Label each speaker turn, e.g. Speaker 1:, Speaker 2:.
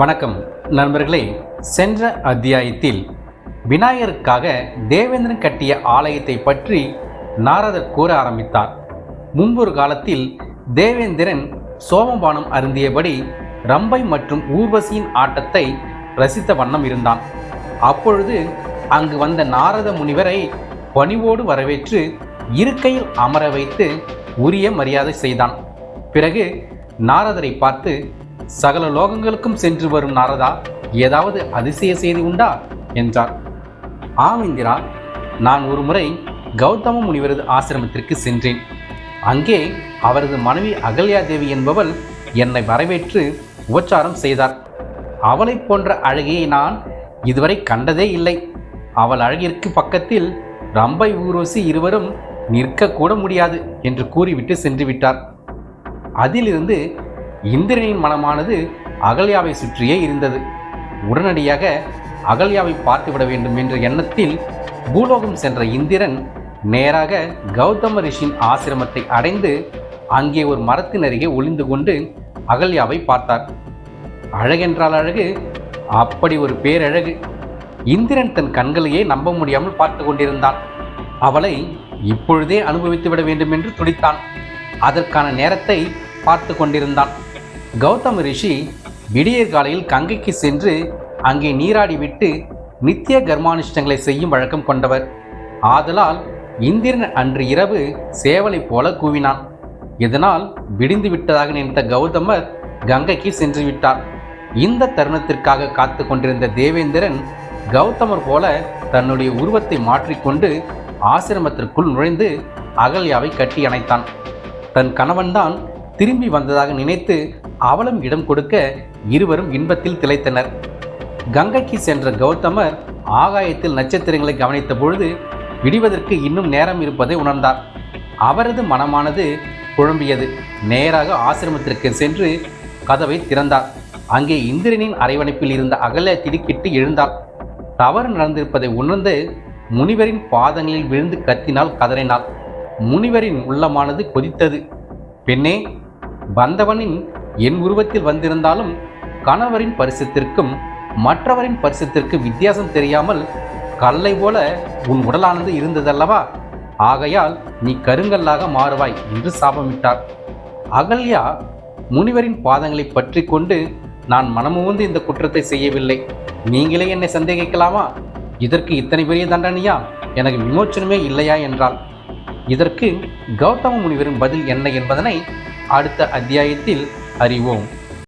Speaker 1: வணக்கம் நண்பர்களே. சென்ற அத்தியாயத்தில் விநாயகருக்காக தேவேந்திரன் கட்டிய ஆலயத்தை பற்றி நாரதர் கூற ஆரம்பித்தார். முன்பொரு காலத்தில் தேவேந்திரன் சோமபானம் அருந்தியபடி ரம்பை மற்றும் ஊர்வசியின் ஆட்டத்தை ரசித்த வண்ணம் இருந்தான். அப்பொழுது அங்கு வந்த நாரத முனிவரை பணிவோடு வரவேற்று இருக்கையில் அமர வைத்து உரிய மரியாதை செய்தான். பிறகு நாரதரை பார்த்து சகல லோகங்களுக்கும் சென்று வரும் நாரதா ஏதாவது அதிசய செய்தி உண்டா? என்றார். ஆம் இந்திரா. நான் ஒரு முறை கௌதம முனிவரது ஆசிரமத்திற்கு சென்றேன். அங்கே அவரது மனைவி அகல்யா தேவி என்பவள் என்னை வரவேற்று உபச்சாரம் செய்தார். அவளைப் போன்ற அழகியை நான் இதுவரை கண்டதே இல்லை. அவள் அழகிற்கு பக்கத்தில் ரம்பை ஊர்வசி இருவரும் நிற்கக்கூட முடியாது என்று கூறிவிட்டு சென்று விட்டார் அதிலிருந்து இந்திரனின் மனமானது அகல்யாவை சுற்றியே இருந்தது. உடனடியாக அகல்யாவை பார்த்துவிட வேண்டும் என்ற எண்ணத்தில் பூலோகம் சென்ற இந்திரன் நேராக கௌதம ரிஷியின் ஆசிரமத்தை அடைந்து அங்கே ஒரு மரத்தின் அருகே ஒளிந்து கொண்டு அகல்யாவை பார்த்தார். அழகென்றால் அழகு அப்படி ஒரு பேரழகு. இந்திரன் தன் கண்களையே நம்ப முடியாமல் பார்த்து கொண்டிருந்தான். அவளை இப்பொழுதே அனுபவித்து விட வேண்டும் என்று துடித்தான். அதற்கான நேரத்தை பார்த்து கொண்டிருந்தான். கௌதம ரிஷி விடியற் காலையில் கங்கைக்கு சென்று அங்கே நீராடிவிட்டு நித்திய கர்மானுஷ்டங்களை செய்யும் வழக்கம் கொண்டவர். ஆதலால் இந்திரன் அன்று இரவு சேவலை போல கூவினான். இதனால் விடிந்து விட்டதாக நினைத்த கௌதமர் கங்கைக்கு சென்று விட்டார். இந்த தருணத்திற்காக காத்து கொண்டிருந்த தேவேந்திரன் கௌதமர் போல தன்னுடைய உருவத்தை மாற்றிக்கொண்டு ஆசிரமத்திற்குள் நுழைந்து அகல்யாவை கட்டி அணைத்தான். தன் கணவன்தான் திரும்பி வந்ததாக நினைத்து அவளும் இடம் கொடுக்க இருவரும் இன்பத்தில் திளைத்தனர். கங்கைக்கு சென்ற கௌதமர் ஆகாயத்தில் நட்சத்திரங்களை கவனித்த பொழுது விடிவதற்கு இன்னும் நேரம் இருப்பதை உணர்ந்தார். அவரது மனமானது குழம்பியது. நேராக ஆசிரமத்திற்கு சென்று கதவை திறந்தார். அங்கே இந்திரனின் அரைவணைப்பில் இருந்த அகல திடுக்கிட்டு எழுந்தார். தவறு நடந்திருப்பதை உணர்ந்து முனிவரின் பாதங்களில் விழுந்து கத்தினால் கதறினாள். முனிவரின் உள்ளமானது கொதித்தது. பெண்ணே வந்தவனின் என் உருவத்தில் வந்திருந்தாலும் கணவரின் பரிசத்திற்கும் மற்றவரின் பரிசத்திற்கு வித்தியாசம் தெரியாமல் கல்லை போல உன் உடலானது இருந்ததல்லவா? ஆகையால் நீ கருங்கல்லாக மாறுவாய் என்று சாபமிட்டார். அகல்யா முனிவரின் பாதங்களை பற்றி கொண்டு நான் மனமுவந்து இந்த குற்றத்தை செய்யவில்லை. நீங்களே என்னை சந்தேகிக்கலாமா? இதற்கு இத்தனை பெரிய தண்டனையா? எனக்கு விமோச்சனமே இல்லையா? என்றாள். இதற்கு கௌதம முனிவரின் பதில் என்ன என்பதனை அடுத்த அத்தியாயத்தில் அறிவோம்.